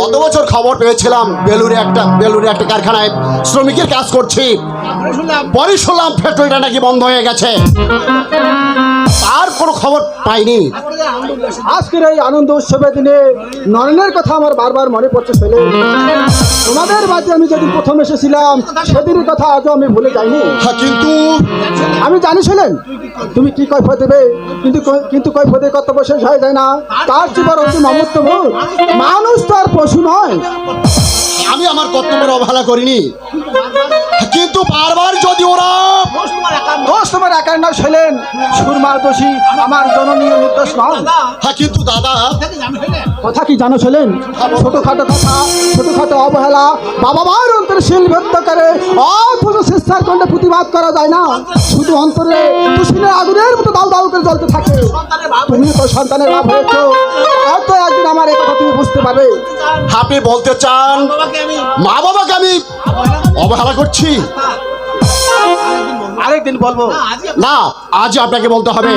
গত বছর খবর পেয়েছিলাম? বেলুরে একটা বেলুরে একটা কারখানায় শ্রমিকের কাজ করছি। পরে শুনলাম ফ্যাক্টরিটা নাকি বন্ধ হয়ে গেছে। আর কোনো খবর পাইনি। আজকের এই আনন্দ উৎসবের দিনে নরেনের কথা আমার বারবার মনে পড়ছে ছেলে। তোমাদের মাঝে আমি যেদিন প্রথম এসেছিলাম সেদিনের কথা আজও আমি ভুলে যাইনি। হ্যাঁ কিন্তু আমি জানি ছিলেন তুমি কি কৈফত দেবে? কিন্তু কই- কিন্তু কৈফতের কর্তব্য শেষ হয়ে যায় না। তার জীবন হচ্ছে মমত্ব মানুষ তো আর পশু নয়। আমি আমার কর্তব্যের অবহেলা করিনি। কিন্তু বারবার যদি ওরা তোমার একার না ছিলেন। সুরমার দোষী আমার জননী নির্দোষ নয় হ্যাঁ কিন্তু দাদা কথা কি জানো ছিলেন? ছোটখাটো কথা ছোটখাটো অবহেলা বাবা মার অন্তরে শিল ব্যক্ত করে অথচ শিক্ষার কণ্ঠে প্রতিবাদ করা যায় না। শুধু অন্তরে তুষিনের আগুনের মতো দাল দাল করে জ্বলতে থাকে। তুমি তো সন্তানের বাপ হয়েছ। হয়তো একদিন আমার এই কথা তুমি বুঝতে পারবে। আপনি বলতে চান মা বাবাকে আমি অবহেলা করছি? আরেকদিন বলব। না আজ আপনাকে বলতে হবে।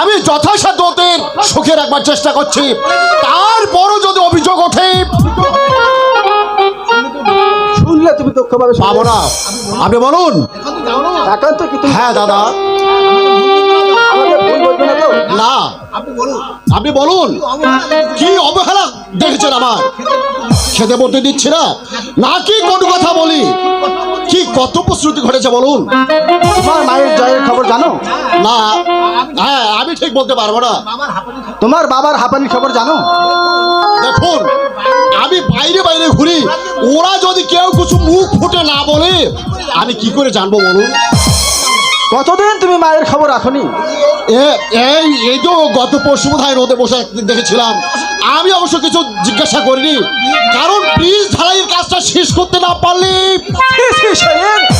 আমি যথাসাধ্য ওদের সুখে রাখবার চেষ্টা করছি। তারপরও যদি অভিযোগ ওঠে শুনলে তুমি দুঃখ পাবে পাবো না। আপনি বলুন। একান্ত কি তুমি? হ্যাঁ দাদা। না তো? না। আপনি বলুন। কি অবহেলা দেখেছেন আমার খেতে পড়তে দিচ্ছি না। নাকি কোন কথা বলি? কি কত প্রস্তুতি ঘটেছে বলুন। তোমার মায়ের জয়ের খবর জানো? না হ্যাঁ আমি ঠিক বলতে পারব না। তোমার বাবার হাঁপানির খবর জানো? দেখুন আমি বাইরে বাইরে ঘুরি। ওরা যদি কেউ কিছু মুখ ফুটে না বলে আমি কি করে জানব বলুন? কতদিন তুমি মায়ের খবর রাখনি? এই এই তো গত পরশু বোধহয় রোদে বসে একদিন দেখেছিলাম। আমি অবশ্য কিছু জিজ্ঞাসা করিনি। কারণ ব্রিজ ঢালাইয়ের কাজটা শেষ করতে না পারলে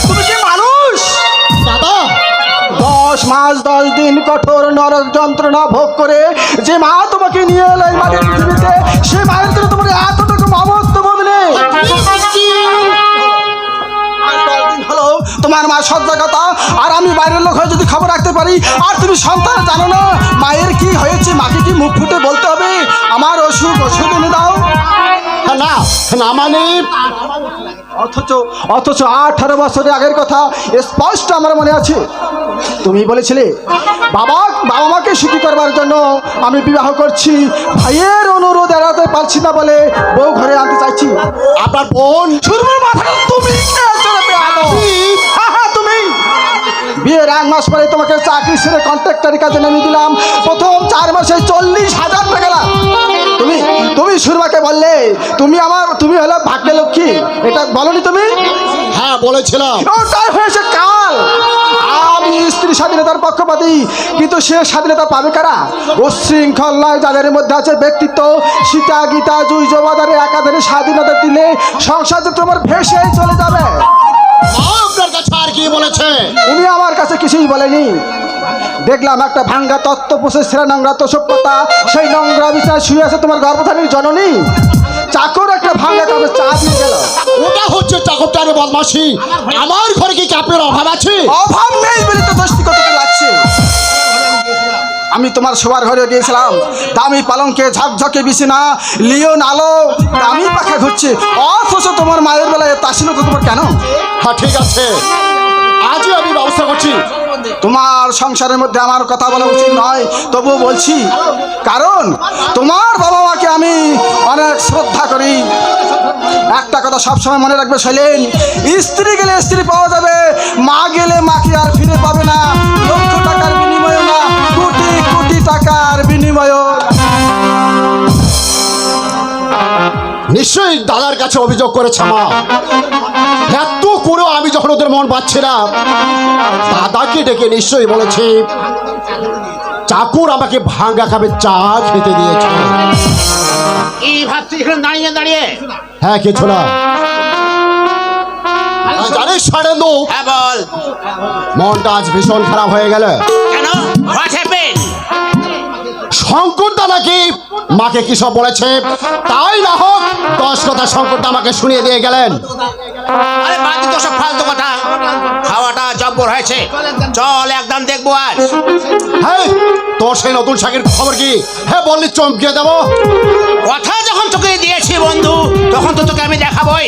তুমি কি মানুষ? দাদা! দশ মাস দশ দিন কঠোর নরক যন্ত্রণা ভোগ করে যে মা তোমাকে নিয়ে এলো এই মাটির পৃথিবীতে সে মায়ের জন্য তোমার এতটুকু মমত্ব দশ দিন হলো তোমার মা সজ্জাগতা আর আমি বাইরের যদি খবর রাখতে পারি আর তুমি সন্তান জানো না মায়ের কি হয়েছে মাকে কি মুখ ফুটে বলতে হবে? আমার অসুখ ওষুধ এনে দাও। না না মানে অথচ অথচ আঠারো বছরের আগের কথা স্পষ্ট আমার মনে আছে। তুমি বলেছিলে বাবা বাবা মাকে সুখী করবার জন্য আমি বিবাহ করছি ভাইয়ের অনুরোধ এড়াতে পারছি না বলে বউ ঘরে আনতে চাইছি। আপনার বোন তুমি কন্ট্রাক্টারি কাজে নেমে দিলাম। প্রথম চার মাসে চল্লিশ হাজার টাকা লাভ। তুমি তুমি সুরমাকে বললে তুমি আমার তুমি হলো ভাগ্যে লক্ষ্মী এটা বলনি তুমি? হ্যাঁ বলেছিলাম। ওটাই হয়েছে কাল। আমি স্ত্রী স্বাধীনতার পক্ষপাতী কিন্তু সে স্বাধীনতা পাবে কারা? উচ্ছৃঙ্খল নয় যাদের মধ্যে আছে ব্যক্তিত্ব সীতা গীতা জুই জমাদারে একাধারে স্বাধীনতা দিলে সংসার যে তোমার ভেসে চলে যাবে। আপনার কাছে আর কি বলেছে? উনি আমার কাছে কিছুই বলেনি। দেখলাম একটা ভাঙ্গা তত্ত্ব পোষে সেরা নোংরা তোষকতা সেই নোংরা বিচার শুয়ে আছে তোমার গর্ভধারীর জননী। চাকর একটা ভাঙ্গা কাপে চা দিয়ে গেল। ওটা হচ্ছে চাকরটারে বদমাসি আমার ঘরে কি আপনার অভাব আছে? অভাব নেই বলে তো দোষটি করতে লাগছে আমি তোমার শোবার ঘরে গিয়েছিলাম। দামি পালঙ্কে ঝকঝকে বিছানা লিওন আলো দামি পাখা ঘুরছে। অথচ তোমার মায়ের বেলায় তাসিল তো তোমার কেন? হ্যাঁ ঠিক আছে। আজই আমি ব্যবস্থা করছি। তোমার সংসারের মধ্যে আমার কথা বলা উচিত নয় তবুও বলছি কারণ তোমার বাবা মাকে আমি অনেক শ্রদ্ধা করি। একটা কথা সবসময় মনে রাখবে শৈলেন স্ত্রী গেলে স্ত্রী পাওয়া যাবে মা গেলে মাকে আর ফিরে পাবে না। লক্ষ টাকার বিনিময় না কোটি কোটি টাকার বিনিময় নিশ্চয়ই দাদার কাছে অভিযোগ করেছে মা। মন পাচ্ছে না। দাদাকে ডেকে নিশ্চয়ই বলেছে চাকুর আমাকে ভাঙ্গা খাবে চা খেতে দিয়েছে। দাঁড়িয়ে দাঁড়িয়ে। হ্যাঁ কিছু না। জানিস সারেন্দু। হ্যাঁ মনটা আজ ভীষণ খারাপ হয়ে গেল। কেন? শঙ্করদা নাকি মাকে কি সব বলেছে? তাই না হোক দশ কথা শঙ্করদা আমাকে শুনিয়ে দিয়ে গেলেন। আরে বাদ তো সব ফালতু কথা। খাওয়াটা জব্বর হয়েছে। চল একদম দেখব আজ। হ্যাঁ তোর সেই নতুন শাকের খবর কি? হ্যাঁ বললি চমকে দেবো। কথা যখন তোকে দিয়েছি বন্ধু তখন তো তোকে আমি দেখাবই।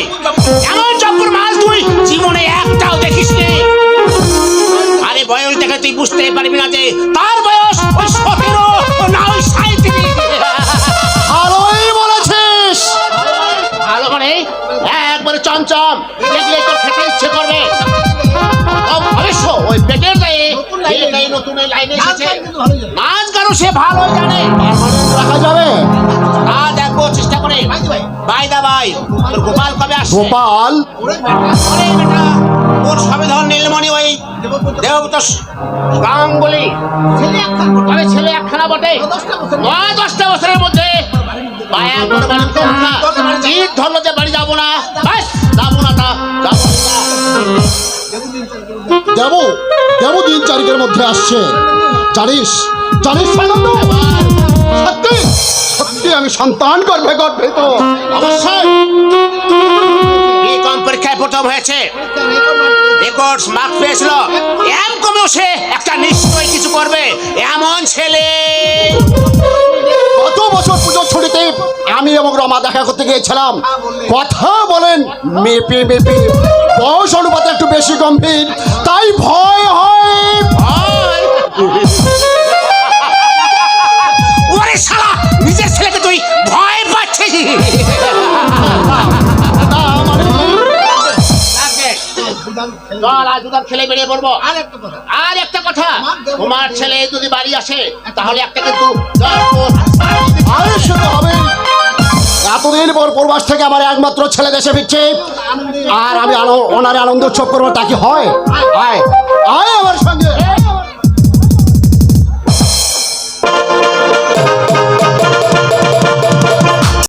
এমন জব্বর মাল তুই? জীবনে একটাও দেখিস নি আরে বয়স দেখে তুই বুঝতে পারবি না যে তার একবারে চমচম। দেখলে তোর খেতে ইচ্ছে করবে। ও, অবশ্য ওই পেটের গায়ে। নতুন এই লাইনে এসেছে। নাচ গানও সে ভালো জানে। রাখা যাবে। তা দেখব চেষ্টা করে। By the way. তোর গোপাল কবে আসছে? গোপাল। ওরে বেটা। ওর সবে ধর নীলমণি ওই দেবতা গাঙ্গুলি? ছেলে একখানা বটে। নয় দশটা বছরের মধ্যে। পায়ে একবার বাড়ি করব না জিদ ধরলো যে বাড়ি যাব না? বাস। যাব না তা যাব দেব দেব দিন চারিকের মধ্যে আসছে। জানিস জানিস সত্যি? সত্যি আমি সন্তান গর্ভে গর্ভিত অবশ্যই। বিকম পরীক্ষায় প্রথম হয়েছে। রেকর্ডস মার্ক পেয়েছিল। এম কমেও সে এবং রমা দেখা করতে গিয়েছিলাম। কথা বলেন মেপে মেপে বয়স অনুপাতে একটু বেশি গম্ভীর। তাই ভয় হয় ভয়। ওরে শালা নিজের ছেলেকে তুই ভয় পাচ্ছিস। তা মানে চল আজ দুধার খেলে বেরিয়ে পড়ব। আর একটা কথা। তোমার ছেলে যদি বাড়ি আসে তাহলে একটা কিন্তু আরে সেটা হবে। এতদিন পর প্রবাস থেকে আমার একমাত্র ছেলে দেশে ফিরছে। আর আমি ওনারে আনন্দ উৎসব করব, তা কি হয়? আয় আয় আমার সঙ্গে।